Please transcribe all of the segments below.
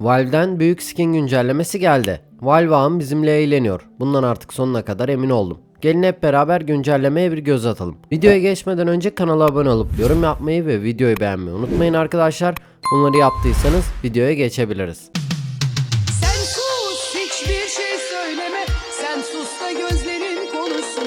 Valve'den büyük skin güncellemesi geldi. Valve ağam bizimle eğleniyor. Bundan artık sonuna kadar emin oldum. Gelin hep beraber güncellemeye bir göz atalım. Videoya geçmeden önce kanala abone olup yorum yapmayı ve videoyu beğenmeyi unutmayın arkadaşlar. Bunları yaptıysanız videoya geçebiliriz. Sen sus hiçbir şey söyleme Sen sus da gözlerin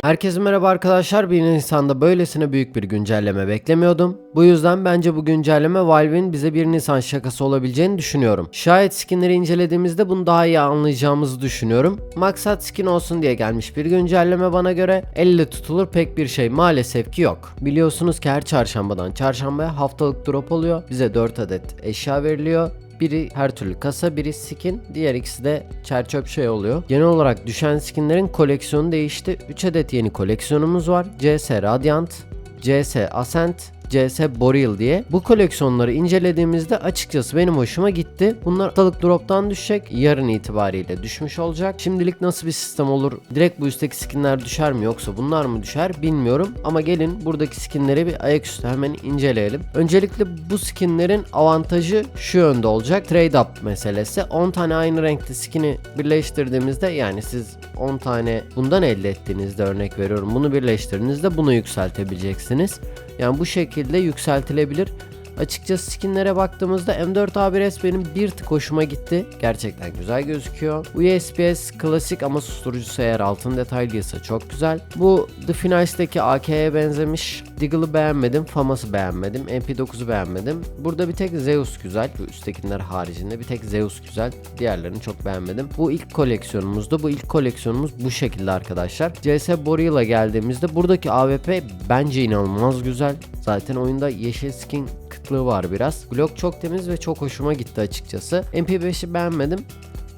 Herkese merhaba arkadaşlar. Bir Nisan'da böylesine büyük bir güncelleme beklemiyordum. Bu yüzden bence bu güncelleme Valve'in bize bir Nisan şakası olabileceğini düşünüyorum. Şayet skinleri incelediğimizde bunu daha iyi anlayacağımızı düşünüyorum. Maksat skin olsun diye gelmiş bir güncelleme bana göre elle tutulur pek bir şey maalesef ki yok. Biliyorsunuz ki her çarşambadan çarşambaya haftalık drop oluyor. Bize 4 adet eşya veriliyor. Biri her türlü kasa, biri skin, diğer ikisi de çerçöp şey oluyor. Genel olarak düşen skinlerin koleksiyonu değişti. 3 adet yeni koleksiyonumuz var. CS Radiant, CS Ascent, CS Boreal diye. Bu koleksiyonları incelediğimizde açıkçası benim hoşuma gitti. Bunlar haftalık drop'tan düşecek. Yarın itibariyle düşmüş olacak. Şimdilik nasıl bir sistem olur? Direkt bu üstteki skinler düşer mi yoksa bunlar mı düşer bilmiyorum. Ama gelin buradaki skinleri bir ayaküstü hemen inceleyelim. Öncelikle bu skinlerin avantajı şu yönde olacak. Trade up meselesi. 10 tane aynı renkli skin'i birleştirdiğimizde yani siz 10 tane bundan elde ettiğinizde örnek veriyorum. Bunu birleştirdiğinizde bunu yükseltebileceksiniz. Yani bu şekilde yükseltilebilir. Açıkçası skinlere baktığımızda M4A1S benim bir tık hoşuma gitti. Gerçekten güzel gözüküyor. USPS klasik ama susturucusu eğer altın detaylıysa çok güzel. Bu The Finals'teki AK'ye benzemiş. Diggle'ı beğenmedim. Famas'ı beğenmedim. MP9'u beğenmedim. Burada bir tek Zeus güzel. Bu üsttekiler haricinde bir tek Zeus güzel. Diğerlerini çok beğenmedim. Bu ilk koleksiyonumuzdu. Bu ilk koleksiyonumuz bu şekilde arkadaşlar. CS Boreal'a geldiğimizde buradaki AWP bence inanılmaz güzel. Zaten oyunda yeşil skin kıtlığı var biraz. Glock çok temiz ve çok hoşuma gitti açıkçası. MP5'i beğenmedim.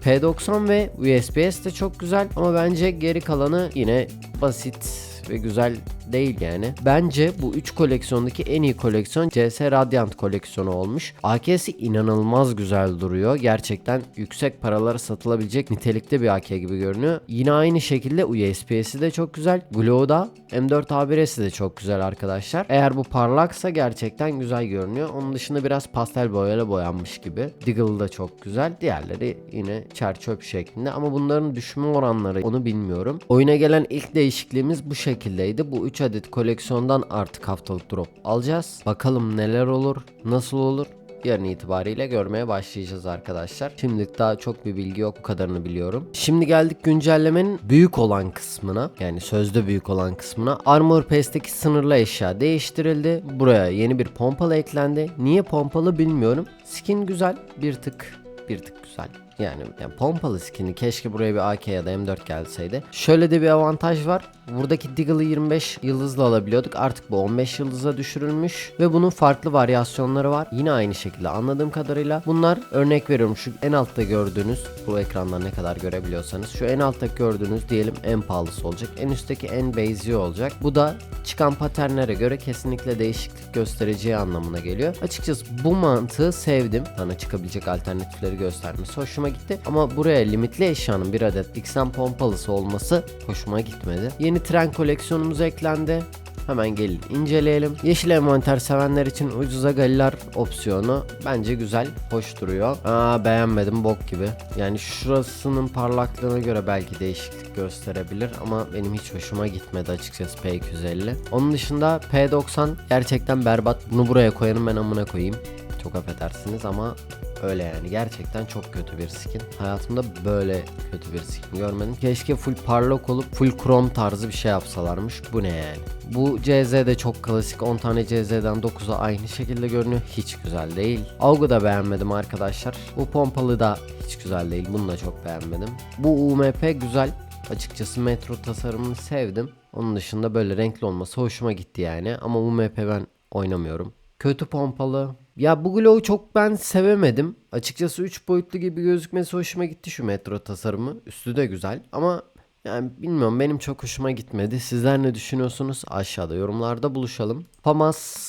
P90 ve USPS de çok güzel ama bence geri kalanı yine basit ve güzel değil yani. Bence bu 3 koleksiyondaki en iyi koleksiyon CS Radiant koleksiyonu olmuş. AK'si inanılmaz güzel duruyor. Gerçekten yüksek paralara satılabilecek nitelikte bir AK gibi görünüyor. Yine aynı şekilde USPS'i de çok güzel. Glow'da M4A1S'i de çok güzel arkadaşlar. Eğer bu parlaksa gerçekten güzel görünüyor. Onun dışında biraz pastel boyayla boyanmış gibi. Diggle da çok güzel. Diğerleri yine çerçöp şeklinde ama bunların düşme oranları onu bilmiyorum. Oyuna gelen ilk değişikliğimiz bu şekildeydi. Bu 3 adet koleksiyondan artık haftalık drop alacağız. Bakalım neler olur, nasıl olur. Yarın itibariyle görmeye başlayacağız arkadaşlar. Şimdilik daha çok bir bilgi yok. Bu kadarını biliyorum. Şimdi geldik güncellemenin büyük olan kısmına. Yani sözde büyük olan kısmına. Armor Pass'teki sınırlı eşya değiştirildi. Buraya yeni bir pompalı eklendi. Niye pompalı bilmiyorum. Skin güzel. Bir tık bir tık güzel. Yani, yani pompalı skin'i keşke buraya bir AK ya da M4 gelseydi. Şöyle de bir avantaj var. Buradaki Diggle'ı 25 yıldızla alabiliyorduk. Artık bu 15 yıldıza düşürülmüş. Ve bunun farklı varyasyonları var. Yine aynı şekilde anladığım kadarıyla. Bunlar örnek veriyorum şu en altta gördüğünüz bu ekrandan ne kadar görebiliyorsanız. Şu en altta gördüğünüz diyelim en pahalısı olacak. En üstteki en basic olacak. Bu da çıkan paternlere göre kesinlikle değişiklik göstereceği anlamına geliyor. Açıkçası bu mantığı sevdim. Bana çıkabilecek alternatifleri göstermesi hoşuma gitti. Ama buraya limitli eşyanın bir adet XM pompalısı olması hoşuma gitmedi. Yeni tren koleksiyonumuz eklendi. Hemen gelin inceleyelim. Yeşil envanter sevenler için ucuza galillar opsiyonu bence güzel, hoş duruyor. Aa beğenmedim bok gibi. Yani şurasının parlaklığına göre belki değişiklik gösterebilir ama benim hiç hoşuma gitmedi açıkçası P250. Onun dışında P90 gerçekten berbat. Bunu buraya koyanım ben amına koyayım. Çok affedersiniz ama Öyle yani gerçekten çok kötü bir skin. Hayatımda böyle kötü bir skin görmedim. Keşke full parlak olup full krom tarzı bir şey yapsalarmış. Bu ne yani? Bu CZ de çok klasik. 10 tane CZ'den 9'a aynı şekilde görünüyor. Hiç güzel değil. Aug'u da beğenmedim arkadaşlar. Bu pompalı da hiç güzel değil. Bunu da çok beğenmedim. Bu UMP güzel. Açıkçası metro tasarımını sevdim. Onun dışında böyle renkli olması hoşuma gitti yani. Ama UMP ben oynamıyorum. Kötü pompalı. Ya bu Glow'u çok ben sevemedim. Açıkçası 3 boyutlu gibi gözükmesi hoşuma gitti şu metro tasarımı. Üstü de güzel ama yani bilmiyorum benim çok hoşuma gitmedi. Sizler ne düşünüyorsunuz? Aşağıda yorumlarda buluşalım. Famas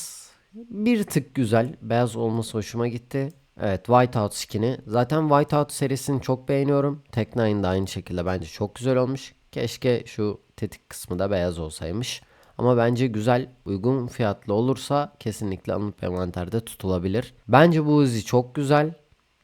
bir tık güzel. Beyaz olması hoşuma gitti. Evet Whiteout skin'i. Zaten Whiteout serisini çok beğeniyorum. Tek Nine de aynı şekilde bence çok güzel olmuş. Keşke şu tetik kısmı da beyaz olsaymış. Ama bence güzel, uygun fiyatlı olursa kesinlikle alınıp envanterde tutulabilir. Bence bu Uzi çok güzel.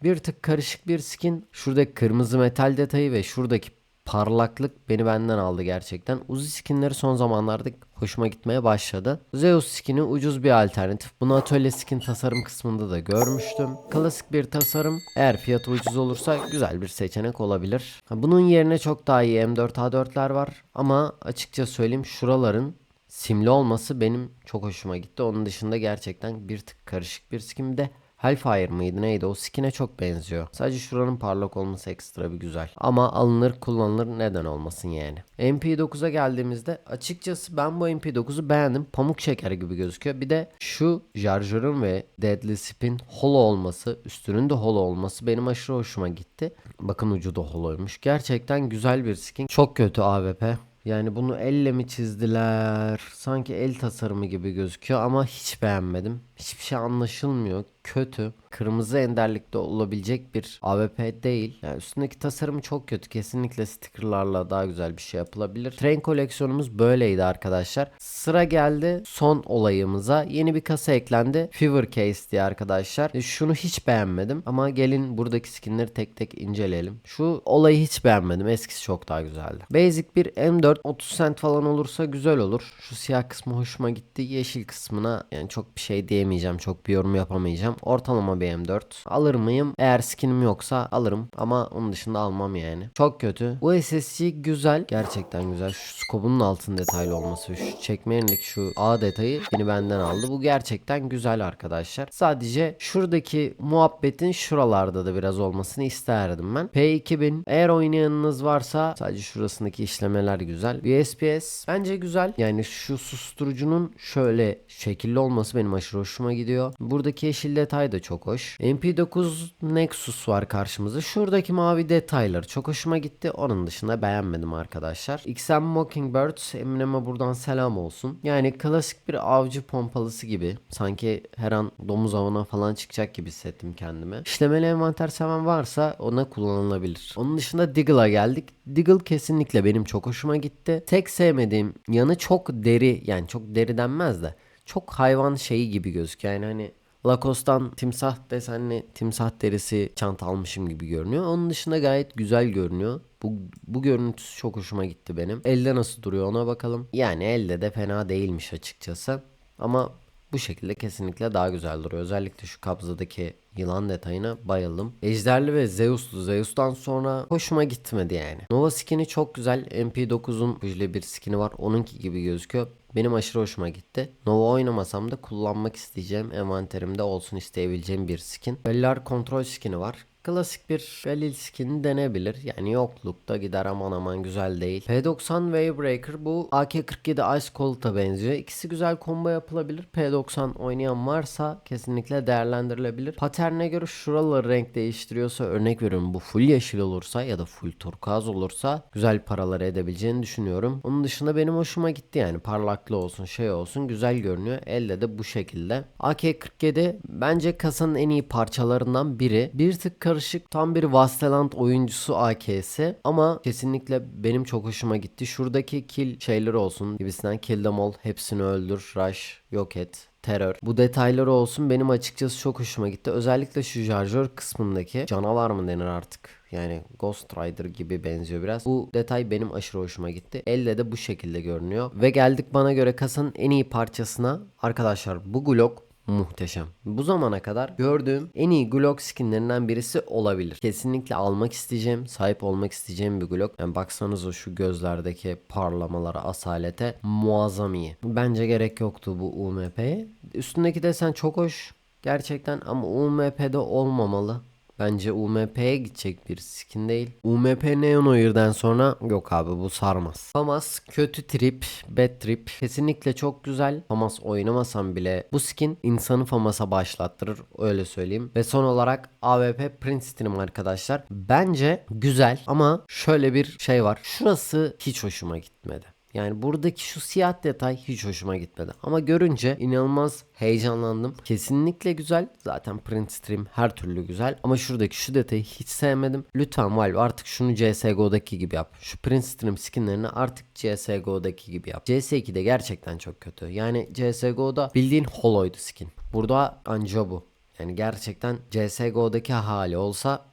Bir tık karışık bir skin. Şuradaki kırmızı metal detayı ve şuradaki parlaklık beni benden aldı gerçekten. Uzi skinleri son zamanlarda hoşuma gitmeye başladı. Zeus skini ucuz bir alternatif. Bunu atölye skin tasarım kısmında da görmüştüm. Klasik bir tasarım. Eğer fiyatı ucuz olursa güzel bir seçenek olabilir. Bunun yerine çok daha iyi M4A4'ler var. Ama açıkça söyleyeyim şuraların simli olması benim çok hoşuma gitti. Onun dışında gerçekten bir tık karışık bir skin de Hellfire mıydı neydi o skin'e çok benziyor. Sadece şuranın parlak olması ekstra bir güzel. Ama alınır kullanılır neden olmasın yani. MP9'a geldiğimizde açıkçası ben bu MP9'u beğendim. Pamuk şeker gibi gözüküyor. Bir de şu Jarjör'ün ve Deadly Spin holo olması, üstünün de holo olması benim aşırı hoşuma gitti. Bakın ucu da holoymuş. Gerçekten güzel bir skin. Çok kötü AWP. Yani bunu elle mi çizdiler? Sanki el tasarımı gibi gözüküyor ama hiç beğenmedim. Hiçbir şey anlaşılmıyor. Kötü. Kırmızı enderlikte olabilecek bir AWP değil. Yani üstündeki tasarım çok kötü. Kesinlikle stickerlarla daha güzel bir şey yapılabilir. Train koleksiyonumuz böyleydi arkadaşlar. Sıra geldi son olayımıza. Yeni bir kasa eklendi. Fever Case diye arkadaşlar. E, Şunu hiç beğenmedim ama gelin buradaki skinleri tek tek inceleyelim. Şu olayı hiç beğenmedim. Eskisi çok daha güzeldi. Basic bir M4 30 cent falan olursa güzel olur. Şu siyah kısmı hoşuma gitti. Yeşil kısmına yani çok bir şey diyemeyeceğim. Çok bir yorum yapamayacağım. Ortalama bir M4. Alır mıyım? Eğer skinim yoksa alırım. Ama onun dışında almam yani. Çok kötü. Bu SSC güzel. Gerçekten güzel. Şu skobunun altın detaylı olması. Şu çekme yerindeki şu A detayı beni benden aldı. Bu gerçekten güzel arkadaşlar. Sadece şuradaki muhabbetin şuralarda da biraz olmasını isterdim ben. P2000 eğer oynayanınız varsa sadece şurasındaki işlemeler güzel. USPS bence güzel. Yani şu susturucunun şöyle şekilli olması benim aşırı hoşuma gidiyor. Buradaki yeşil detay da çok hoş. MP9 Nexus var karşımızda. Şuradaki mavi detayları çok hoşuma gitti. Onun dışında beğenmedim arkadaşlar. XM Mockingbird Eminem'e buradan selam olsun. Yani klasik bir avcı pompalısı gibi. Sanki her an domuz avına falan çıkacak gibi hissettim kendimi. İşlemeli envanter seven varsa ona kullanılabilir. Onun dışında Diggle'a geldik. Diggle kesinlikle benim çok hoşuma gitti. Tek sevmediğim yanı çok deri yani çok deri denmez de çok hayvan şeyi gibi gözüküyor. Yani hani Lacoste'dan timsah desenli timsah derisi çanta almışım gibi görünüyor. Onun dışında gayet güzel görünüyor. Bu, bu görüntüsü çok hoşuma gitti benim. Elde nasıl duruyor ona bakalım. Yani elde de fena değilmiş açıkçası. Ama bu şekilde kesinlikle daha güzel duruyor. Özellikle şu kabzadaki yılan detayına bayıldım. Ejderli ve Zeus'lu. Zeus'tan sonra hoşuma gitmedi yani. Nova skin'i çok güzel. MP9'un böyle bir skin'i var. Onunki gibi gözüküyor. Benim aşırı hoşuma gitti. Nova oynamasam da kullanmak isteyeceğim envanterimde olsun isteyebileceğim bir skin. Bellar kontrol skin'i var. Klasik bir Galil skin denebilir. Yani yoklukta gider aman aman güzel değil. P90 Waybreaker bu AK-47 Ice Cold'a benziyor. İkisi güzel combo yapılabilir. P90 oynayan varsa kesinlikle değerlendirilebilir. Paterne göre şuraları renk değiştiriyorsa örnek veriyorum bu full yeşil olursa ya da full turkuaz olursa güzel paralar edebileceğini düşünüyorum. Onun dışında benim hoşuma gitti yani parlaklı olsun şey olsun güzel görünüyor. Elde de bu şekilde. AK-47 bence kasanın en iyi parçalarından biri. Bir tık karışık tam bir Vasteland oyuncusu AK'si ama kesinlikle benim çok hoşuma gitti. Şuradaki kill şeyleri olsun gibisinden kill them all hepsini öldür rush yok et terör. Bu detayları olsun benim açıkçası çok hoşuma gitti. Özellikle şu şarjör kısmındaki canavar mı denir artık? Yani Ghost Rider gibi benziyor biraz. Bu detay benim aşırı hoşuma gitti. Elle de bu şekilde görünüyor. Ve geldik bana göre kasanın en iyi parçasına. Arkadaşlar bu Glock muhteşem. Bu zamana kadar gördüğüm en iyi Glock skinlerinden birisi olabilir. Kesinlikle almak isteyeceğim, sahip olmak isteyeceğim bir Glock. Yani baksanıza şu gözlerdeki parlamalara, asalete muazzam iyi. Bence gerek yoktu bu UMP'ye. Üstündeki desen çok hoş gerçekten ama UMP'de olmamalı. Bence UMP'ye gidecek bir skin değil. UMP Neon Oyer'den sonra yok abi bu sarmaz. Famas kötü trip, bad trip. Kesinlikle çok güzel. Famas oynamasam bile bu skin insanı Famas'a başlattırır öyle söyleyeyim. Ve son olarak AWP Princeton'ım arkadaşlar. Bence güzel ama şöyle bir şey var. Şurası hiç hoşuma gitmedi. Yani buradaki şu siyah detay hiç hoşuma gitmedi. Ama görünce inanılmaz heyecanlandım. Kesinlikle güzel. Zaten print stream her türlü güzel. Ama şuradaki şu detayı hiç sevmedim. Lütfen Valve artık şunu CSGO'daki gibi yap. Şu print stream skinlerini artık CSGO'daki gibi yap. CS2'de gerçekten çok kötü. Yani CSGO'da bildiğin holoydu skin. Burada anca bu. Yani gerçekten CSGO'daki hali olsa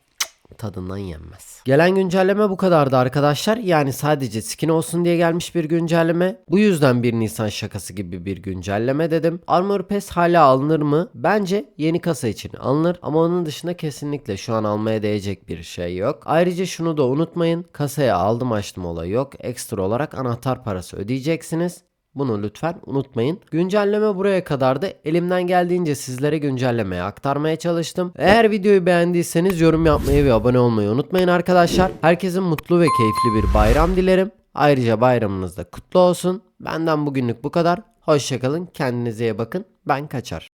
tadından yenmez. Gelen güncelleme bu kadardı arkadaşlar. Yani sadece skin olsun diye gelmiş bir güncelleme. Bu yüzden 1 Nisan şakası gibi bir güncelleme dedim. Armor Pass hala alınır mı? Bence yeni kasa için alınır ama onun dışında kesinlikle şu an almaya değecek bir şey yok. Ayrıca şunu da unutmayın. Kasaya aldım açtım olayı yok. Ekstra olarak anahtar parası ödeyeceksiniz. Bunu lütfen unutmayın. Güncelleme buraya kadardı. Elimden geldiğince sizlere güncellemeye aktarmaya çalıştım. Eğer videoyu beğendiyseniz yorum yapmayı ve abone olmayı unutmayın arkadaşlar. Herkesin mutlu ve keyifli bir bayram dilerim. Ayrıca bayramınız da kutlu olsun. Benden bugünlük bu kadar. Hoşçakalın. Kendinize iyi bakın. Ben kaçar.